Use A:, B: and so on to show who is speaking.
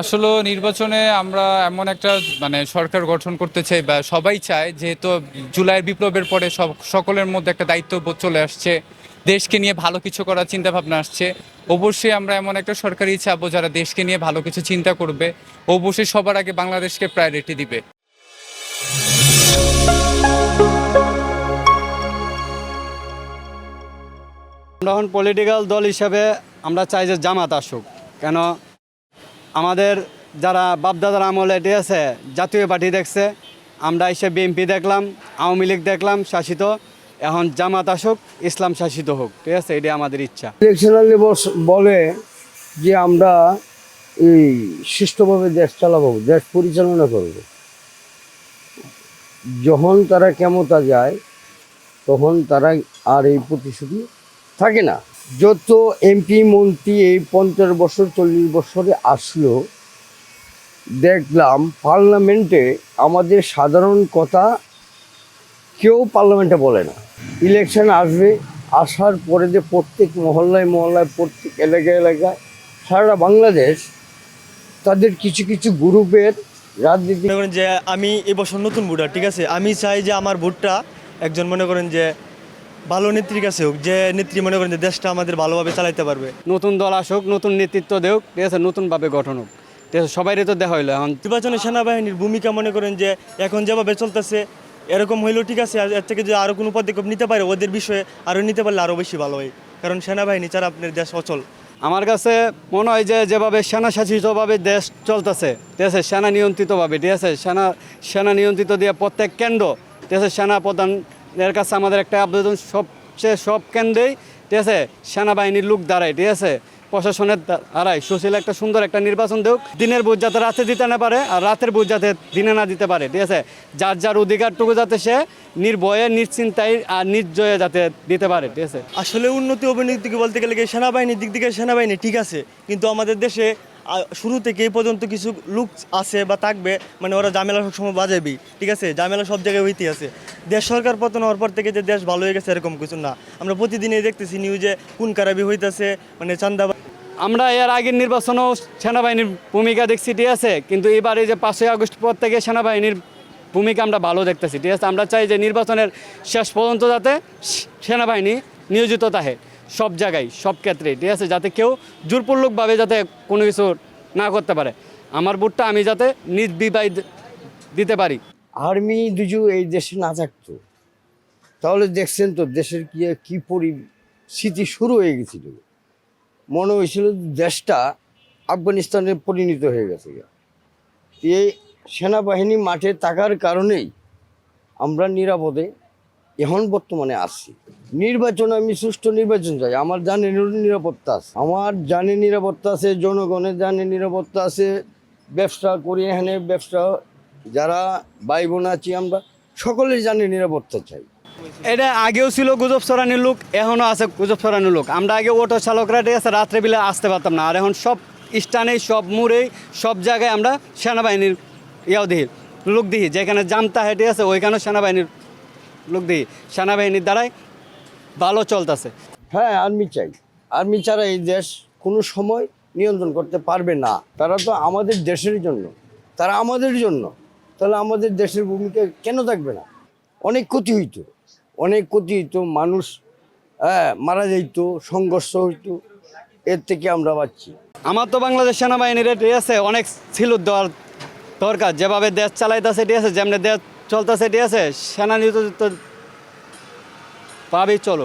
A: আসলে নির্বাচনে আমরা এমন একটা মানে সরকার গঠন করতে চাই বা সবাই চায়, যেহেতু জুলাইয়ের বিপ্লবের পরে সব, সকলের মধ্যে একটা দায়িত্ববোধ চলে আসছে। দেশকে নিয়ে ভালো কিছু করার চিন্তা ভাবনা আসছে। অবশ্যই আমরা এমন একটা সরকারই চাবো যারা দেশকে নিয়ে ভালো কিছু চিন্তা করবে। অবশ্যই সবার আগে বাংলাদেশকে প্রায়োরিটি দিবে।
B: আমরা পলিটিক্যাল দল হিসাবে আমরা চাই যে জামাত আসুক। কেন? আমাদের যারা বাপদাদার আমল ঠিক আছে, জাতীয় পার্টি দেখছে। আমরা এসে বিএনপি দেখলাম, আওয়ামী লীগ দেখলাম, শাসিত। এখন জামাত আসুক, ইসলাম শাসিত হোক, ঠিক আছে? এটাই আমাদের ইচ্ছা।
C: ইলেকশনালি বলে যে আমরা এই সুষ্ঠুভাবে দেশ চালাবো, দেশ পরিচালনা করব। যখন তারা ক্ষমতা যায়, তখন তারা আর এই প্রতিশ্রুতি থাকে না। যত এমপি মন্ত্রী এই পঞ্চাশ বছর, চল্লিশ বছরে আসলো, দেখলাম পার্লামেন্টে আমাদের সাধারণ কথা কেউ পার্লামেন্টে বলে না। ইলেকশন আসবে, আসার পরে যে প্রত্যেক মহল্লায় মহল্লায়, প্রত্যেক এলাকায় এলাকায়, সারা বাংলাদেশ তাদের কিছু কিছু গ্রুপের রাজনীতি
D: করেন যে আমি এবছর নতুন ভোটার, ঠিক আছে? আমি চাই যে আমার ভোটটা একজন মনে করেন যে ভালো নেত্রীর কাছে হোক যে নেত্রী মনে করেন যে দেশটা আমাদের ভালোভাবে চালাইতে পারবে।
B: নতুন দল আসুক নতুন নেতৃত্ব দেওক ঠিক আছে নতুনভাবে গঠন হোক। সবাইরই তো দেখা হইল এখন।
D: নির্বাচনে সেনাবাহিনীর ভূমিকা মনে করেন যে এখন যেভাবে চলতেছে এরকম হইলেও ঠিক আছে আর এর থেকে যদি আরও কোনো পদক্ষেপ নিতে পারে ওদের বিষয়ে আরও নিতে পারলে আরও বেশি ভালো হয়। কারণ সেনাবাহিনী ছাড়া আপনার দেশ অচল।
B: আমার কাছে মনে হয় যে যেভাবে সেনা শাসিতভাবে দেশ চলতেছে ঠিক আছে সেনা নিয়ন্ত্রিতভাবে ঠিক আছে সেনা সেনা নিয়ন্ত্রিত দিয়ে প্রত্যেক কেন্দ্র ঠিক আছে সেনা প্রধানের কাছে আমাদের একটা আবেদন সবচেয়ে সব কেন্দ্রেই, ঠিক আছে, সেনাবাহিনীর লোক দাঁড়ায়, ঠিক আছে, প্রশাসনের দাঁড়ায়। সুশীল একটা সুন্দর একটা নির্বাচন দেওক দিনের বুঝ যাতে রাতে দিতে না পারে আর রাতের বুঝ যাতে দিনে না দিতে পারে, ঠিক আছে, যার যার অধিকারটুকু যাতে সে নির্ভয়ে, নিশ্চিন্তায় আর নির্জয়ে যাতে দিতে পারে, ঠিক আছে।
D: আসলে উন্নতি অবনতি বলতে গেলে সেনাবাহিনীর দিক থেকে সেনাবাহিনী ঠিক আছে, কিন্তু আমাদের দেশে শুরু থেকে এই পর্যন্ত কিছু লোক আছে বা থাকবে মানে ওরা ঝামেলা সবসময় বাজাবি ঠিক আছে? ঝামেলা সব জায়গায় হইতে আছে। দেশ সরকার পতন হওয়ার পর থেকে যে দেশ ভালো হয়ে গেছে এরকম কিছু না। আমরা প্রতিদিনই দেখতেছি নিউজে কোন কারাবি হইতেছে মানে চান্দা
B: আমরা এর আগের নির্বাচনেও সেনাবাহিনীর ভূমিকা দেখছি, ঠিক আছে? কিন্তু এবারে যে পাঁচই আগস্ট পর থেকে সেনাবাহিনীর ভূমিকা আমরা ভালো দেখতেছি, ঠিক আছে? আমরা চাই যে নির্বাচনের শেষ পর্যন্ত যাতে সেনাবাহিনী নিয়োজিত থাকে। সব জায়গায়, সব ক্ষেত্রে, ঠিক আছে? যাতে কেউ জোরপূর্বকভাবে যাতে কোনো কিছু না করতে পারে। আমার ভোটটা আমি যাতে নির্বিবাহ দিতে পারি।
C: আর্মি দুজু এই দেশে না থাকতো। তাহলে দেখছেন তো দেশের কি কি পরিস্থিতি শুরু হয়ে গেছিল। মনে হয়েছিল দেশটা আফগানিস্তানে পরিণত হয়ে গেছে। এই সেনাবাহিনী মাঠে থাকার কারণেই আমরা নিরাপদে এখন বর্তমানে আসছি নির্বাচন আমি, সুষ্ঠু নির্বাচন চাই। আমার জানে নিরাপত্তা আছে। আমার জানে নিরাপত্তা আছে, জনগণের জানে নিরাপত্তা আছে। ব্যবসা করি, এখানে ব্যবসা। যারা ভাই বোন আছি আমরা সকলের জানে নিরাপত্তা চাই।
B: এটা আগেও ছিল গুজব ছড়ানোর লোক এখনও আছে গুজব ছড়ানোর লোক। আমরা আগে অটো চালকরা ঠিক আছে, রাত্রেবেলা আসতে পারতাম না। আর এখন সব স্থানে, সব মোড়েই সব জায়গায় আমরা সেনাবাহিনীর ইয়াও দেখি, লোক দেখি। যেখানে জামতা হেঁটে আছে, ওইখানেও সেনাবাহিনীর লোক দেখি। সেনাবাহিনীর দ্বারাই ভালো চলতেছে।
C: হ্যাঁ আর্মি চাই। আর্মি ছাড়া এই দেশ কোনো সময় নিয়ন্ত্রণ করতে পারবে না। তারা তো আমাদের দেশের জন্য। তারা আমাদের জন্য। তাহলে আমাদের দেশের ভূমিকা কেন থাকবে না? অনেক ক্ষতি হইতো। অনেক ক্ষতি হইতো মানুষ হ্যাঁ মারা যাইতো সংঘর্ষ হইতো। এর থেকে আমরা পাচ্ছি
B: আমার তো বাংলাদেশ সেনাবাহিনীর ঠিক আছে অনেক ছিল দেওয়ার দরকার। যেভাবে দেশ চালাইতেছে ঠিক আছে। যেমনি দেশ চলতেছে ঠিক আছে? সেনা নিয়োজিত ভাবেই চলুক।